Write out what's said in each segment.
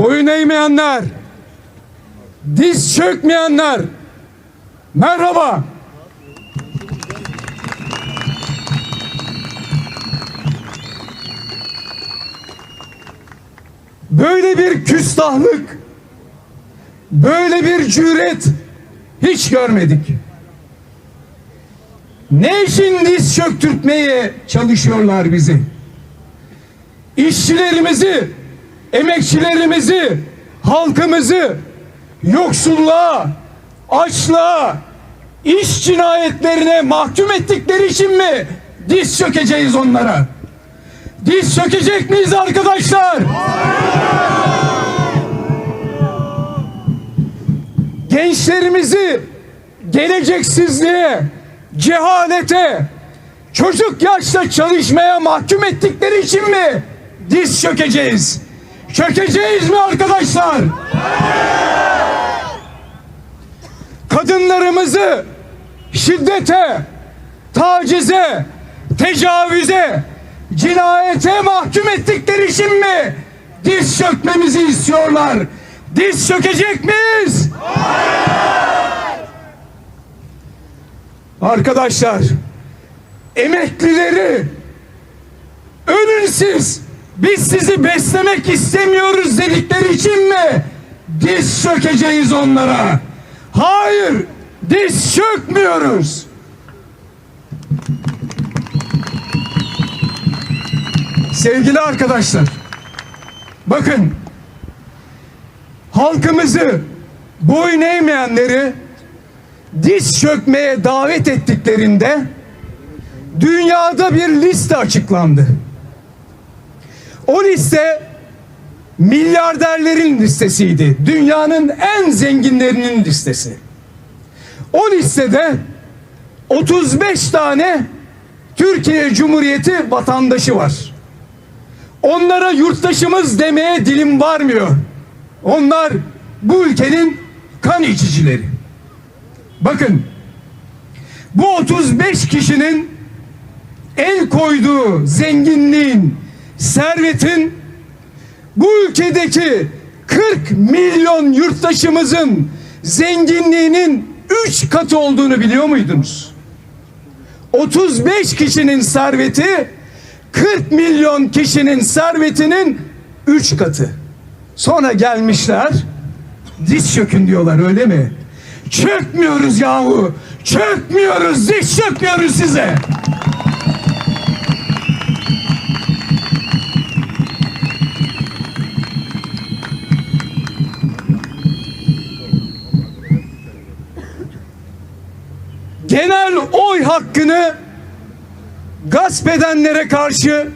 boyun eğmeyenler, diz çökmeyenler, merhaba. Böyle bir küstahlık, böyle bir cüret hiç görmedik. Ne için diz çöktürtmeye çalışıyorlar bizi? İşçilerimizi, emekçilerimizi, halkımızı yoksulluğa, açlığa, iş cinayetlerine mahkum ettikleri için mi diz çökeceğiz onlara? Diz çökecek miyiz arkadaşlar? Gençlerimizi geleceksizliğe, cehalete, çocuk yaşta çalışmaya mahkum ettikleri için mi diz çökeceğiz? Çökeceğiz mi arkadaşlar? Kadınlarımızı şiddete, tacize, tecavüze, cinayete mahkum ettikleri için mi diz çökmemizi istiyorlar? Diz çökecek miyiz? Arkadaşlar, emeklileri ölün siz, biz sizi beslemek istemiyoruz dedikleri için mi diz çökeceğiz onlara? Hayır, diz çökmüyoruz. Sevgili arkadaşlar, bakın halkımızı boyun eğmeyenleri diz çökmeye davet ettiklerinde dünyada bir liste açıklandı. O liste milyarderlerin listesiydi. Dünyanın en zenginlerinin listesi. O listede 35 tane Türkiye Cumhuriyeti vatandaşı var. Onlara yurttaşımız demeye dilim varmıyor. Onlar bu ülkenin kan içicileri. Bakın bu 35 kişinin el koyduğu zenginliğin, servetin bu ülkedeki 40 milyon yurttaşımızın zenginliğinin 3 katı olduğunu biliyor muydunuz? 35 kişinin serveti 40 milyon kişinin servetinin 3 katı. Sonra gelmişler diz çökün diyorlar öyle mi? Çökmüyoruz yahu. Çökmüyoruz. Diz çökmüyoruz size. Genel oy hakkını gasp edenlere karşı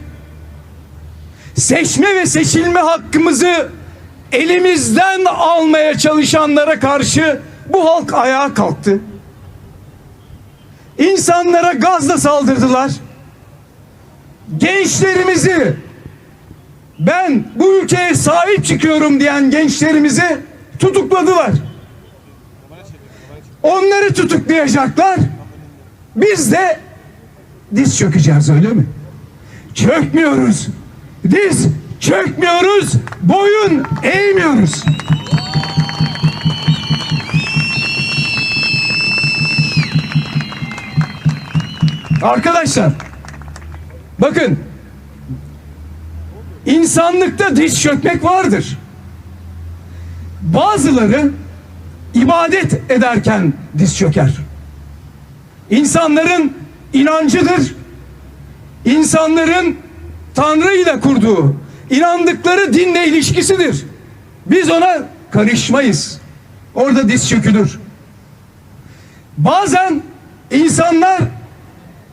seçme ve seçilme hakkımızı elimizden almaya çalışanlara karşı bu halk ayağa kalktı. İnsanlara gazla saldırdılar. Gençlerimizi ben bu ülkeye sahip çıkıyorum diyen gençlerimizi tutukladılar. Onları tutuklayacaklar. Biz de diz çökeceğiz öyle mi? Çökmüyoruz. Diz çökmüyoruz. Boyun eğmiyoruz. Arkadaşlar bakın insanlıkta diz çökmek vardır. Bazıları ibadet ederken diz çöker. İnsanların inancıdır. İnsanların Tanrı ile kurduğu, inandıkları dinle ilişkisidir. Biz ona karışmayız. Orada diz çökülür. Bazen insanlar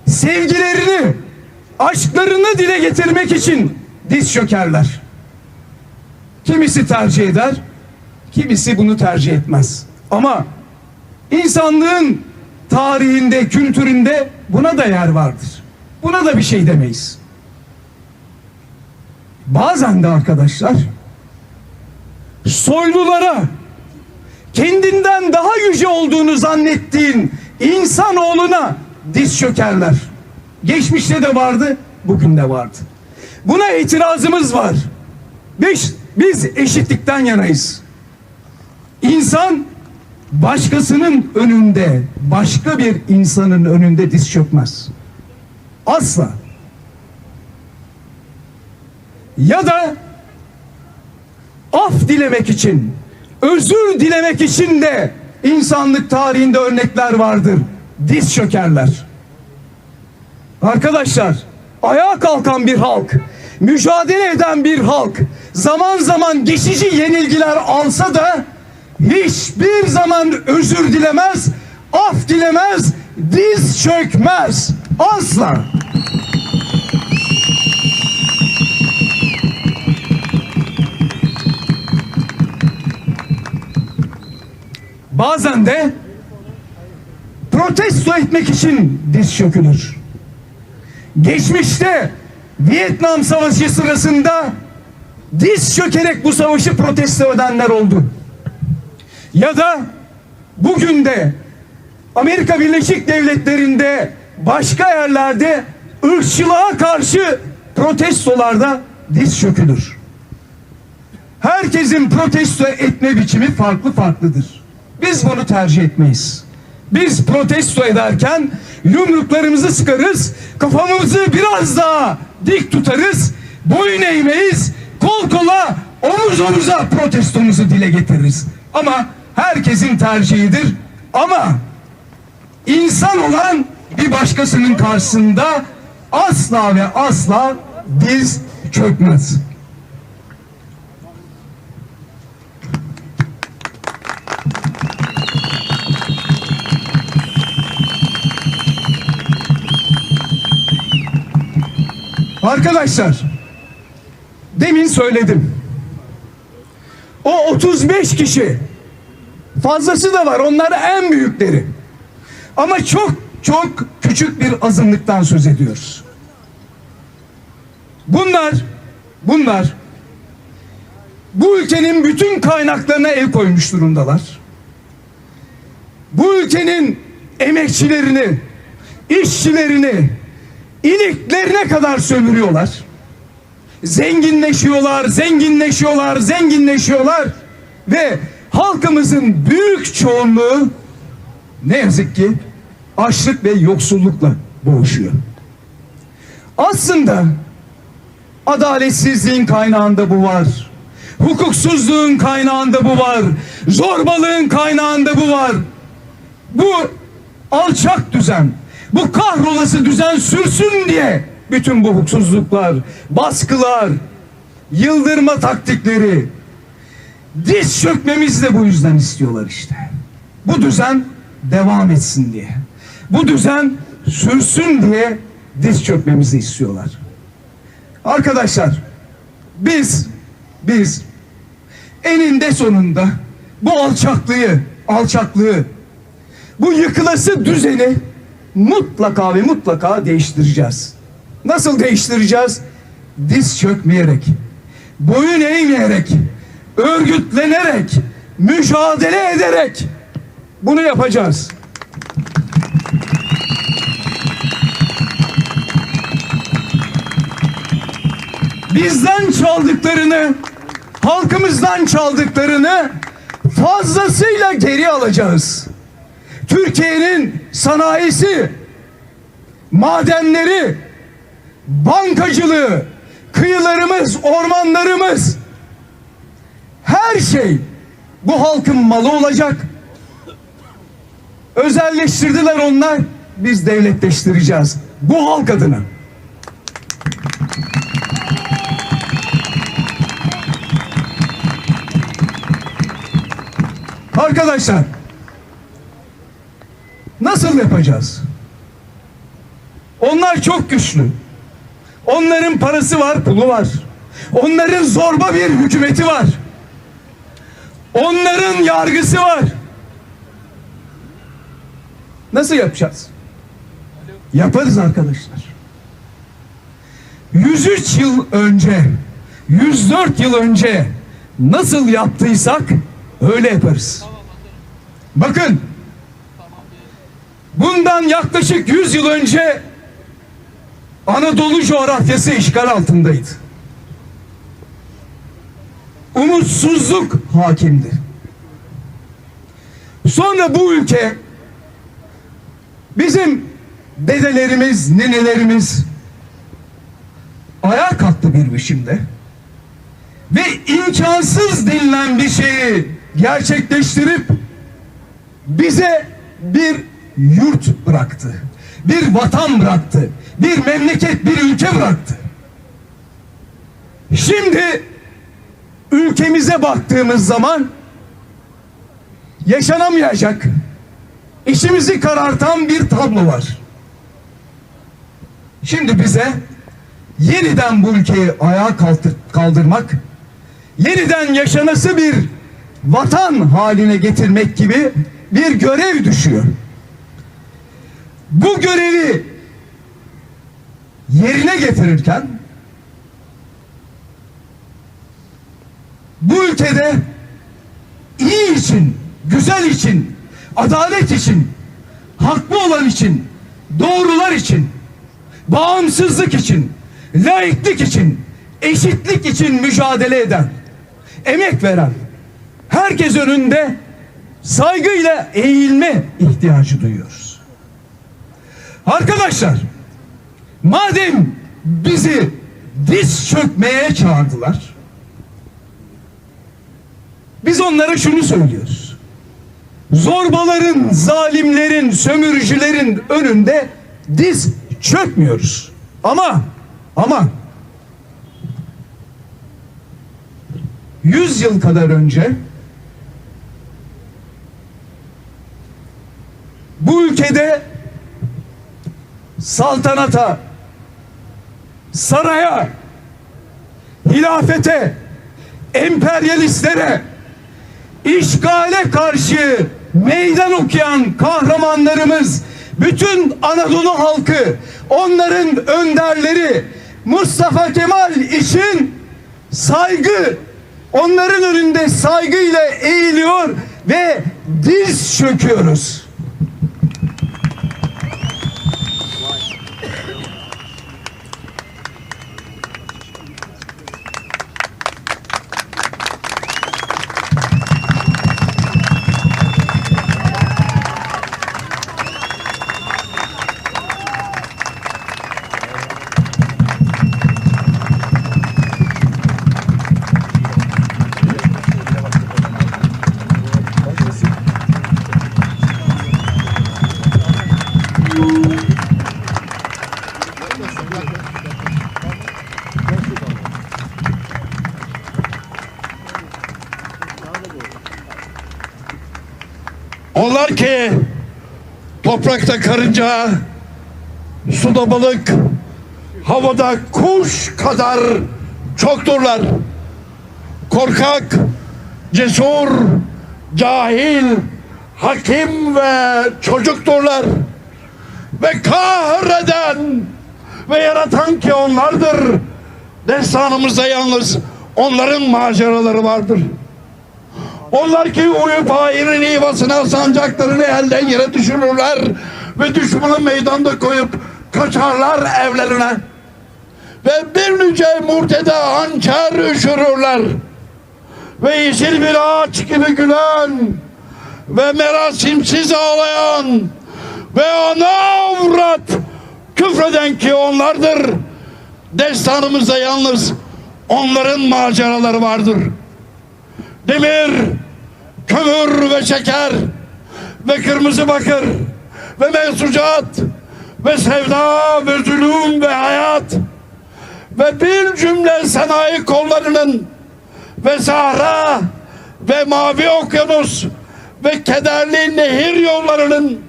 sevgilerini, aşklarını dile getirmek için diz çökerler. Kimisi tercih eder, kimisi bunu tercih etmez. Ama insanlığın tarihinde, kültüründe buna da yer vardır. Buna da bir şey demeyiz. Bazen de arkadaşlar soylulara kendinden daha yüce olduğunu zannettiğin insanoğluna diz çökerler. Geçmişte de vardı, bugün de vardı. Buna itirazımız var. Biz biz eşitlikten yanayız. İnsan başkasının önünde, başka bir insanın önünde diz çökmez. Asla. Ya da af dilemek için, özür dilemek için de insanlık tarihinde örnekler vardır. Diz çökerler. Arkadaşlar, ayağa kalkan bir halk, mücadele eden bir halk, zaman zaman geçici yenilgiler alsa da hiçbir zaman özür dilemez, af dilemez, diz çökmez. Asla. Bazen de protesto etmek için diz çökülür. Geçmişte Vietnam Savaşı sırasında diz çökerek bu savaşı protesto edenler oldu. Ya da bugün de Amerika Birleşik Devletleri'nde başka yerlerde ırkçılığa karşı protestolarda diz çökülür. Herkesin protesto etme biçimi farklı farklıdır. Biz bunu tercih etmeyiz. Biz protesto ederken yumruklarımızı sıkarız, kafamızı biraz daha dik tutarız, boyun eğmeyiz, kol kola, omuz omuza protestomuzu dile getiririz. Ama herkesin tercihidir. Ama insan olan bir başkasının karşısında asla ve asla diz çökmez. Arkadaşlar demin söyledim. O 35 kişi fazlası da var. Onlar en büyükleri. Ama çok çok küçük bir azınlıktan söz ediyoruz. Bunlar bunlar bu ülkenin bütün kaynaklarına el koymuş durumdalar. Bu ülkenin emekçilerini, işçilerini, iliklerine kadar sömürüyorlar. Zenginleşiyorlar, zenginleşiyorlar, zenginleşiyorlar ve halkımızın büyük çoğunluğu ne yazık ki açlık ve yoksullukla boğuşuyor. Aslında adaletsizliğin kaynağında bu var. Hukuksuzluğun kaynağında bu var. Zorbalığın kaynağında bu var. Bu alçak düzen, bu kahrolası düzen sürsün diye bütün bu hukuksuzluklar, baskılar, yıldırma taktikleri, diz çökmemizi de bu yüzden istiyorlar işte. Bu düzen devam etsin diye. Bu düzen sürsün diye diz çökmemizi istiyorlar. Arkadaşlar biz biz eninde sonunda bu alçaklığı alçaklığı bu yıkılası düzeni mutlaka ve mutlaka değiştireceğiz. Nasıl değiştireceğiz? Diz çökmeyerek, boyun eğmeyerek, örgütlenerek, mücadele ederek bunu yapacağız. Bizden çaldıklarını, halkımızdan çaldıklarını fazlasıyla geri alacağız. Türkiye'nin sanayisi, madenleri, bankacılığı, kıyılarımız, ormanlarımız her şey bu halkın malı olacak. Özelleştirdiler onlar, biz devletleştireceğiz. Bu halk adına. Arkadaşlar Nasıl yapacağız? Onlar çok güçlü. Onların parası var, pulu var. Onların zorba bir hükümeti var. Onların yargısı var. Nasıl yapacağız? Yaparız arkadaşlar. 103 yıl önce, 104 yıl önce nasıl yaptıysak öyle yaparız. Bakın Bundan yaklaşık 100 yıl önce Anadolu coğrafyası işgal altındaydı. umutsuzluk hakimdi. Sonra bu ülke bizim dedelerimiz, ninelerimiz ayağa kalktı bir biçimde ve imkansız denilen bir şeyi gerçekleştirip bize bir yurt bıraktı. Bir vatan bıraktı. Bir memleket, bir ülke bıraktı. Şimdi ülkemize baktığımız zaman yaşanamayacak, içimizi karartan bir tablo var. Şimdi bize yeniden bu ülkeyi ayağa kaldır, kaldırmak, yeniden yaşanası bir vatan haline getirmek gibi bir görev düşüyor. Bu görevi yerine getirirken bu ülkede iyi için, güzel için, adalet için, haklı olan için, doğrular için, bağımsızlık için, laiklik için, eşitlik için mücadele eden, emek veren, herkes önünde saygıyla eğilme ihtiyacı duyuyoruz. Arkadaşlar, madem bizi diz çökmeye çağırdılar, biz onlara şunu söylüyoruz. Zorbaların, zalimlerin, sömürücülerin önünde diz çökmüyoruz. Ama ama 100 yıl kadar önce bu ülkede saltanata, saraya, hilafete, emperyalistlere, işgale karşı meydan okuyan kahramanlarımız, bütün Anadolu halkı, onların önderleri Mustafa Kemal için saygı, onların önünde saygıyla eğiliyor ve diz çöküyoruz. Toprakta karınca, suda balık, havada kuş kadar çokturlar. Korkak, cesur, cahil, hakim ve çocukturlar. Ve kahreden ve yaratan ki onlardır. Destanımızda yalnız onların maceraları vardır. Onlar ki uyup hainin yuvasına sancaklarını elden yere düşürürler ve düşmanı meydanda koyup kaçarlar evlerine. Ve bir nice murtede hançer üşürürler. Ve yeşil bir ağaç gibi gülen ve merasimsiz ağlayan ve ana avrat küfreden ki onlardır. Destanımızda yalnız onların maceraları vardır demir, kömür ve şeker ve kırmızı bakır ve mensucat ve sevda ve zulüm ve hayat ve bir cümle sanayi kollarının ve sahra ve mavi okyanus ve kederli nehir yollarının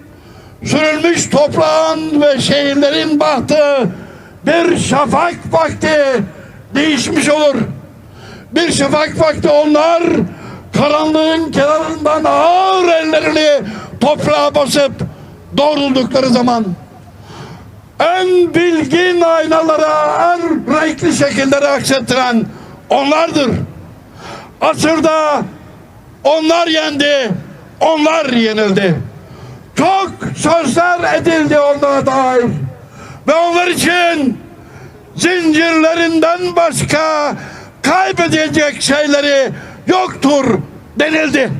sürülmüş toprağın ve şehirlerin bahtı bir şafak vakti değişmiş olur. Bir şafak vakti onlar karanlığın kenarından ağır ellerini toprağa basıp doğruldukları zaman en bilgin aynalara en renkli şekilleri aksettiren onlardır. Asırda onlar yendi, onlar yenildi. Çok sözler edildi onlara dair. Ve onlar için zincirlerinden başka kaybedilecek şeyleri yoktur denildi.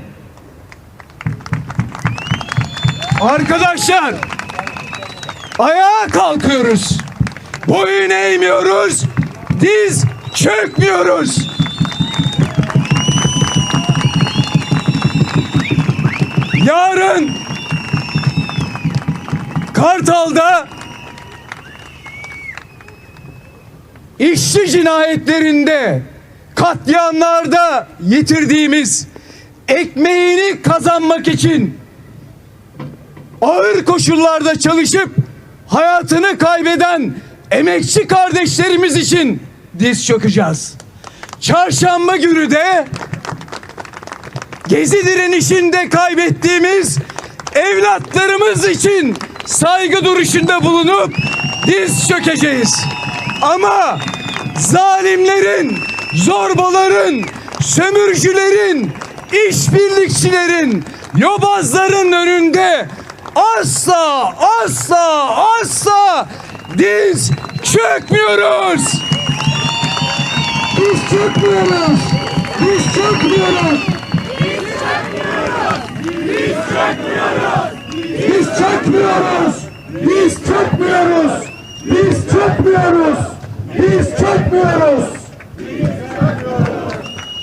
Arkadaşlar ayağa kalkıyoruz. Boyun eğmiyoruz. Diz çökmüyoruz. Yarın Kartal'da işçi cinayetlerinde katliamlarda yitirdiğimiz ekmeğini kazanmak için ağır koşullarda çalışıp hayatını kaybeden emekçi kardeşlerimiz için diz çökeceğiz. Çarşamba günü de Gezi direnişinde kaybettiğimiz evlatlarımız için saygı duruşunda bulunup diz çökeceğiz. Ama zalimlerin, zorbaların, sömürücülerin, işbirlikçilerin, yobazların önünde asla asla asla diz çökmüyoruz. Diz çökmüyoruz. Diz çökmüyoruz. Biz çökmüyoruz. Biz çökmüyoruz. Biz çökmüyoruz. Biz çökmüyoruz.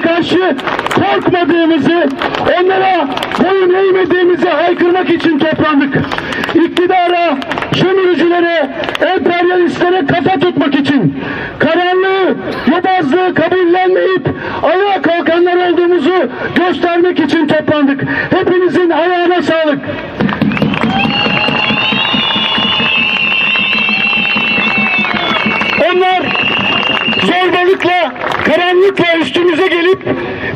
karşı korkmadığımızı, onlara boyun eğmediğimizi haykırmak için toplandık. İktidara, sömürücülere, emperyalistlere kafa tutmak için, karanlığı, yobazlığı kabullenmeyip ayağa kalkanlar olduğumuzu göstermek için toplandık. Hepinizin ayağına sağlık. Zorbalıkla, karanlıkla üstümüze gelip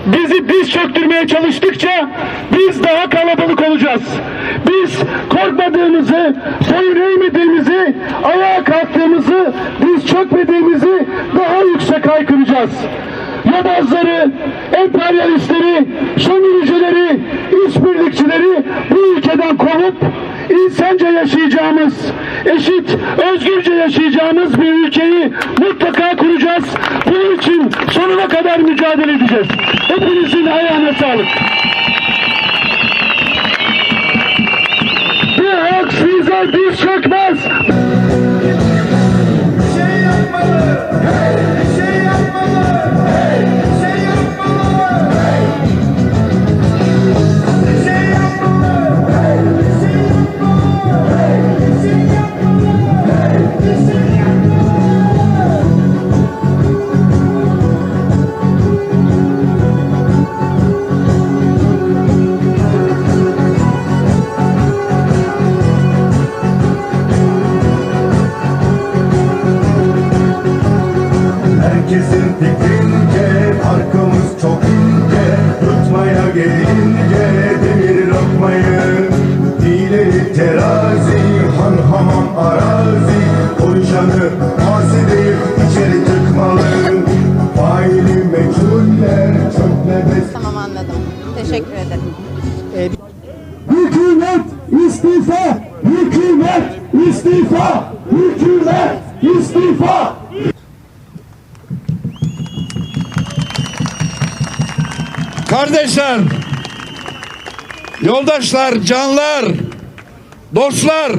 bizi diz çöktürmeye çalıştıkça biz daha kalabalık olacağız. Biz korkmadığımızı, boyun eğmediğimizi, ayağa kalktığımızı, diz çökmediğimizi daha yüksek haykıracağız. Yobazları, emperyalistleri, sömürücüleri, işbirlikçileri bu ülkeden kovup insanca yaşayacağımız, eşit, özgürce yaşayacağımız bir ülkeyi mutlaka kuracağız. Bunun için sonuna kadar mücadele edeceğiz. Hepinizin ayağına sağlık. Bu halk size diz çökmez. Hükümet istifa! Hükümet istifa! Kardeşler, yoldaşlar, canlar, dostlar,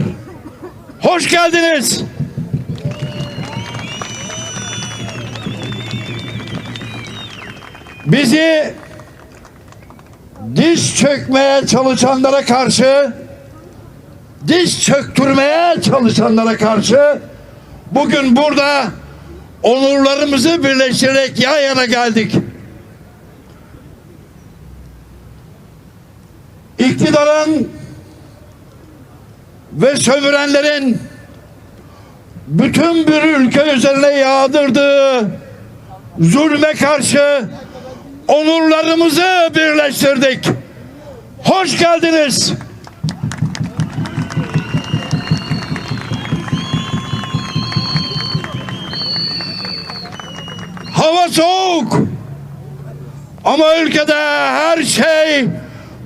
hoş geldiniz. Bizi diş çökmeye çalışanlara karşı diş çöktürmeye çalışanlara karşı bugün burada onurlarımızı birleştirerek yan yana geldik. İktidarın ve sömürenlerin bütün bir ülke üzerine yağdırdığı zulme karşı onurlarımızı birleştirdik. Hoş geldiniz. Hava soğuk. Ama ülkede her şey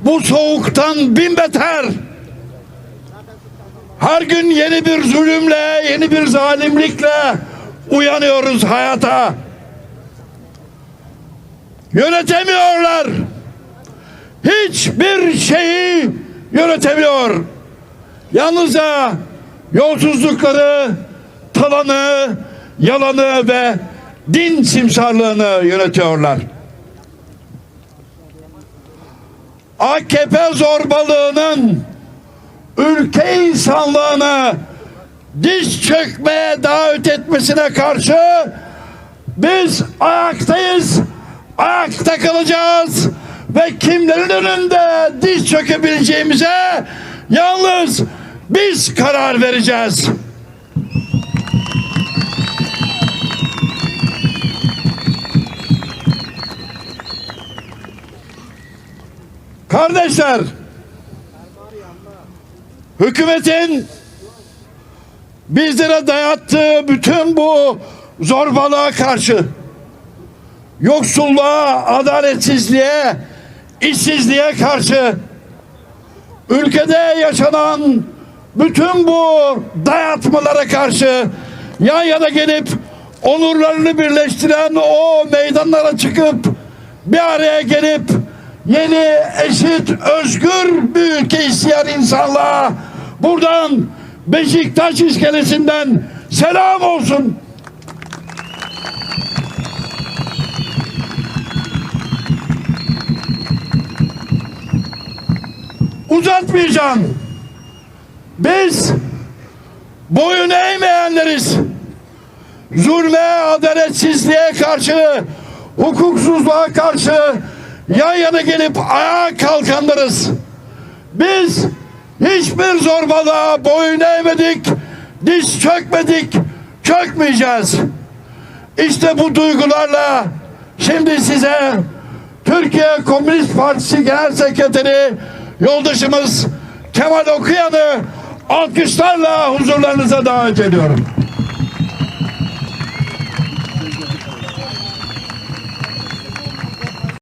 bu soğuktan bin beter. Her gün yeni bir zulümle, yeni bir zalimlikle uyanıyoruz hayata. Yönetemiyorlar. Hiçbir şeyi yönetemiyor. Yalnızca yolsuzlukları, talanı, yalanı ve din simsarlığını yönetiyorlar. AKP zorbalığının ülke insanlığını diş çökmeye davet etmesine karşı biz ayaktayız, ayakta kalacağız ve kimlerin önünde diş çökebileceğimize yalnız biz karar vereceğiz. Kardeşler, hükümetin bizlere dayattığı bütün bu zorbalığa karşı yoksulluğa, adaletsizliğe, işsizliğe karşı ülkede yaşanan bütün bu dayatmalara karşı yan yana gelip onurlarını birleştiren o meydanlara çıkıp bir araya gelip yeni, eşit, özgür bir ülke isteyen insanlığa buradan Beşiktaş iskelesinden selam olsun. Uzatmayacağım. Biz boyun eğmeyenleriz. Zulme, adaletsizliğe karşı, hukuksuzluğa karşı yan yana gelip ayağa kalkanlarız. Biz hiçbir zorbalığa boyun eğmedik, diz çökmedik, çökmeyeceğiz. İşte bu duygularla şimdi size Türkiye Komünist Partisi Genel Sekreteri yoldaşımız Kemal Okuyan'ı alkışlarla huzurlarınıza davet ediyorum.